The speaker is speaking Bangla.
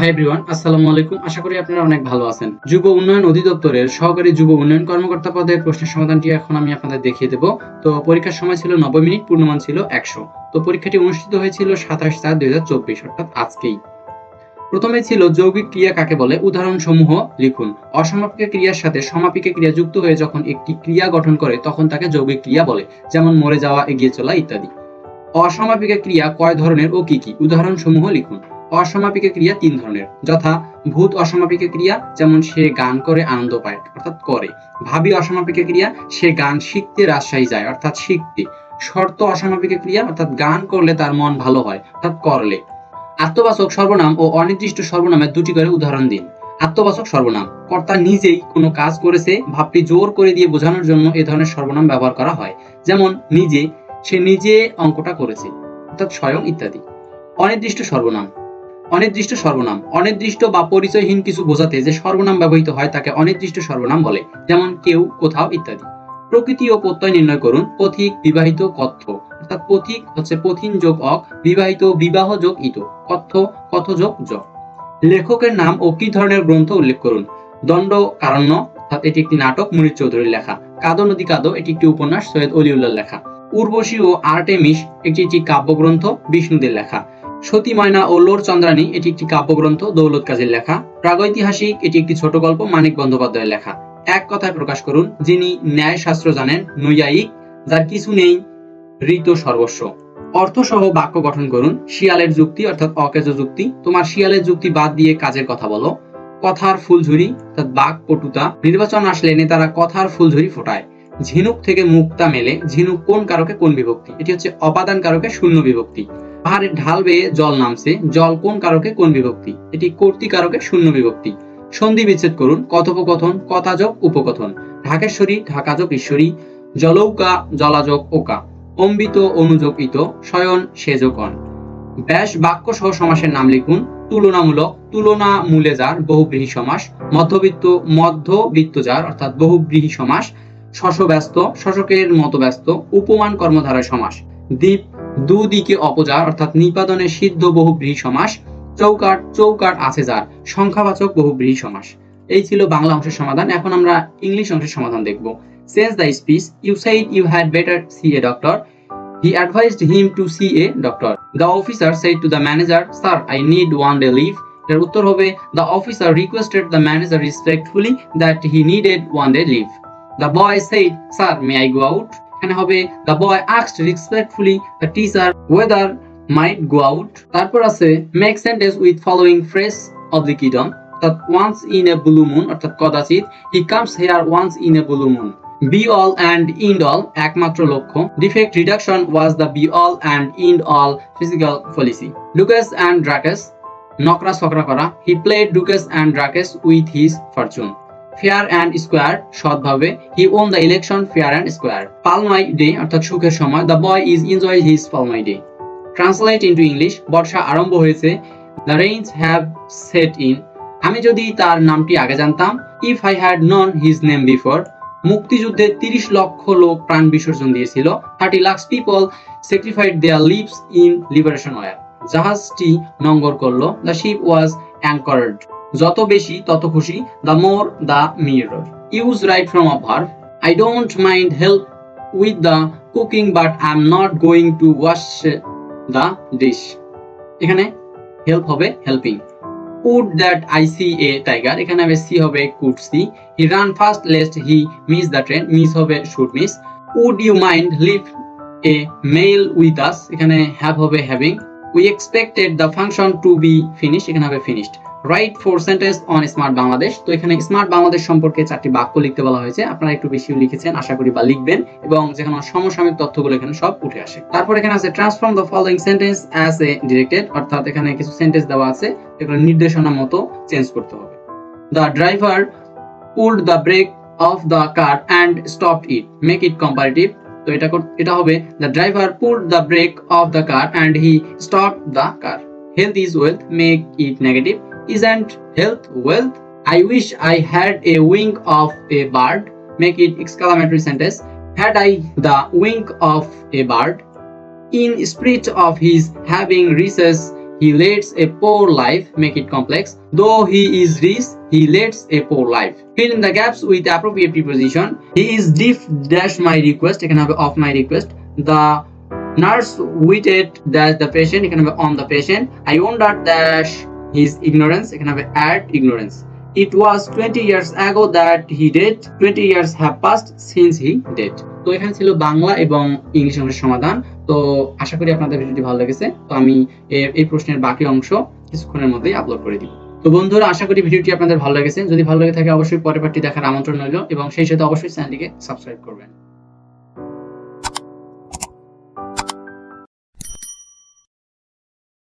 হাই এভরিওয়ান আসসালামু আলাইকুম। আশা করি আপনারা অনেক ভালো আছেন। যুব উন্নয়ন অধিদপ্তরের সহকারী যুব উন্নয়ন কর্মকর্তা পদের প্রশ্নের সমাধানটি এখন আমি আপনাদের দেখিয়ে দেব। তো পরীক্ষার সময় ছিল নব্বই মিনিট, পূর্ণমান ছিল একশো। তো পরীক্ষাটি অনুষ্ঠিত হয়েছিল সাতাশ চার দুই হাজার চব্বিশ, অর্থাৎ আজকেই। প্রথমে ছিল যৌগিক ক্রিয়া কাকে বলে? উদাহরণ সমূহ লিখুন। অসমাপিক ক্রিয়ার সাথে সমাপিক ক্রিয়া যুক্ত হয়ে যখন একটি ক্রিয়া গঠন করে, তখন তাকে যৌগিক ক্রিয়া বলে, যেমন মরে যাওয়া, এগিয়ে চলা ইত্যাদি। অসমাপিক ক্রিয়া কয় ধরনের ও কি কি? উদাহরণ সমূহ লিখুন। অসমাপিক ক্রিয়া তিন ধরনের। যথা ভূত অসমাপিক ক্রিয়া, যেমন সে গান করে, আনন্দ পায়, অর্থাৎ করে। ভাবি অসমাপিক ক্রিয়া, সে গান শিখতে রাজশাহী যায়, অর্থাৎ শিখতে। শর্ত অসমাপিক ক্রিয়া, অর্থাৎ গান করলে তার মন ভালো হয়, অর্থাৎ করলে। আত্মবাচক সর্বনাম ও অনির্দিষ্ট নামের দুটি করে উদাহরণ দিন। আত্মবাচক সর্বনাম। কর্তা নিজেই কোনো কাজ করেছে, ভাবটি জোর করে দিয়ে বোঝানোর জন্য এ ধরনের সর্বনাম ব্যবহার করা হয়। যেমন, নিজে, সে নিজে অঙ্কটা করেছে, অর্থাৎ স্বয়ং ইত্যাদি। অনির্দিষ্ট সর্বনাম। অনির্দিষ্ট সর্বনাম। অনির্দিষ্ট বা পরিচয়হীন কিছু বোঝাতে যে সর্বনাম ব্যবহৃত হয় তাকে অনির্দিষ্ট সর্বনাম বলে, যেমন কেউ, কোথাও ইত্যাদি। প্রকৃতি ও প্রত্যয় নির্ণয় করুন, পথিক, বিবাহিত, কথ্য। অর্থাৎ পথিক হচ্ছে পথিন যোগ অক, বিবাহিত, বিবাহ যোগ ইত। কথ্য, কথ যোগ জ লেখকের নাম ও কি ধরনের গ্রন্থ উল্লেখ করুন? দণ্ড, কারণ্য, অর্থাৎ এটি একটি নাটক, মুনির চৌধুরীর লেখা। কাদো নদী কাদো, এটি একটি উপন্যাস, সৈয়দ অলিউল্লাহ লেখা। উর্বশী ও আর্টেমিস একটি একটি কাব্যগ্রন্থ, বিষ্ণুদের লেখা। সতী ময়না ও লোর চন্দ্রানী, এটি একটি কাব্যগ্রন্থ, দৌলত কাজীর লেখা। প্রাগৈতিহাসিক, এটি একটি ছোট গল্প, মানিক বন্দ্যোপাধ্যায়ের লেখা। এক কথায় প্রকাশ করুন, যিনি ন্যায় শাস্ত্র জানেন নৈয়ায়িক যার কিছু নেই, ঋত সর্বস্ব। অর্থসহ বাক্য গঠন করুন, শিয়ালের যুক্তি, অর্থাৎ অকেজ যুক্তি। তোমার শিয়ালের যুক্তি বাদ দিয়ে কাজের কথা বলো। কথার ফুলঝুরি, অর্থাৎ বাক পটুতা, নির্বাচন আসলে নেতারা কথার ফুলঝুরি ফোটায়। ঝিনুক থেকে মুক্তা মেলে, ঝিনুক কোন কারকে? কোন বিভক্তি? এটি হচ্ছে অপাদান কারকে? শূন্য বিভক্তি। পাহাড়ের ঢাল বেয়ে জল নামছে। জল কোন কারকে? কোন বিভক্তি? এটি কর্তৃ কারকে? শূন্য বিভক্তি। সন্ধি বিচ্ছেদ করুন। কথোপকথন, কথাযোগ, উপকথন। ঢাকেশ্বরী, ঢাকাযোগ, ঈশ্বরী। জলৌকা, জলাযোগ, ওকা। অম্বিত, অনুযোগ, ইত। শয়ন অন ব্যাস বাক্য সহ সমাসের নাম লিখুন। তুলনামূলক তুলনা মূলে যার বহুব্রীহি সমাস। মধ্যবিত্ত মধ্যবিত্ত যার অর্থাৎ বহুব্রীহি সমাস। শশব্যস্ত, শশকের মতো ব্যস্ত। উপমান কর্মধারয় সমাস। দ্বীপ দুদিকে অপজার অর্থাৎ নিপাদনে সিদ্ধ বহুব্রীহি সমাস চৌকাট চৌকাট আছে যার সংখ্যাবাচক বহুব্রীহি সমাস এই ছিল বাংলা অংশের সমাধান এখন আমরা ইংলিশ অংশের সমাধান দেখব Since the speech, you said you had better see a doctor. He advised him to see a doctor. The officer said to the manager, Sir, I need one day leave. এর উত্তর হবে The officer requested the manager respectfully that he needed one day leave. The boy said, Sir, may I go out? এখানে হবে The boy asked respectfully the teacher whether might go out. তারপর আছে Make sentence with following phrase of the kingdom. অর্থাৎ once in a blue moon অর্থাৎ কদাচিৎ he comes here once in a blue moon. Be all and end all একমাত্র লক্ষ্য defect reduction was the be all and end all physical policy ducks and drakes নকরা সকরা করা he played ducks and drakes with his fortune fair and square সৎভাবে he won the election fair and square palmy day অর্থাৎ সুখের সময় the boy is enjoy his palmy day translate into English বর্ষা আরম্ভ হয়েছে the rains have set in আমি যদি তার নামটি আগে জানতাম if I had known his name before মুক্তিযুদ্ধে তিরিশ লক্ষ লোক প্রাণ বিসর্জন দিয়েছিল thirty lakhs people sacrificed their lives in liberation war জাহাজটি নঙ্গর করল দ্য শিপ ওয়াজ অ্যাঙ্কার্ড যত বেশি, তত খুশি। The more the merrier use right from a verb I don't mind help with the cooking but I am not going to wash the dish এখানে হেল্প হবে helping would that I see a tiger এখানে হবে সি হবে could see he run fast lest he miss the train miss হবে should miss would you mind leave a meal with us এখানে হ্যাভ হবে having we expected the function to be finish এখানে হবে finished write four sentence on smart Bangladesh তো এখানে স্মার্ট বাংলাদেশ সম্পর্কে চারটি বাক্য লিখতে বলা হয়েছে। আপনারা একটু বেশি লিখেছেন, আশা করি বা লিখবেন এবং যেখানে সমসাময়িক তথ্যগুলো এখানে সব উঠে আসে। তারপর এখানে আছে transform the following sentence as a directed অর্থাৎ এখানে কিছু সেন্টেন্স দেওয়া আছে, এগুলো নির্দেশনা মতো চেঞ্জ করতে হবে। The driver pulled the brake of the car and stop it make it comparative তো এটা এটা হবে the driver pulled the brake of the car and he stop the car health is wealth make it negative Isn't health wealth? I wish I had a wing of a bird. Make it exclamatory sentence. Had I the wing of a bird? In spirit of his having riches, he leads a poor life. Make it complex. Though he is rich, he leads a poor life. Fill in the gaps with appropriate preposition. He is deaf dash my request. I can have off my request. The nurse waited dash the patient. He can have on the patient. I wondered dash his ignorance, এখানে হবে at ignorance. It was 20 years ago that he did. 20 years have passed since he did. তো এখানে ছিল বাংলা এবং ইংলিশ অংশের সমাধান। তো আশা করি আপনাদের ভিডিওটি ভালো লেগেছে। তো আমি এই প্রশ্নের বাকি অংশ কিছুক্ষণের মধ্যেই আপলোড করে দিব। তো বন্ধুরা, আশা করি ভিডিওটি আপনাদের ভালো লেগেছে। যদি ভালো লেগে থাকে, অবশ্যই পরের পার্টি দেখার আমন্ত্রণ রইল এবং সেই সাথে অবশ্যই চ্যানেলটিকে সাবস্ক্রাইব করবেন।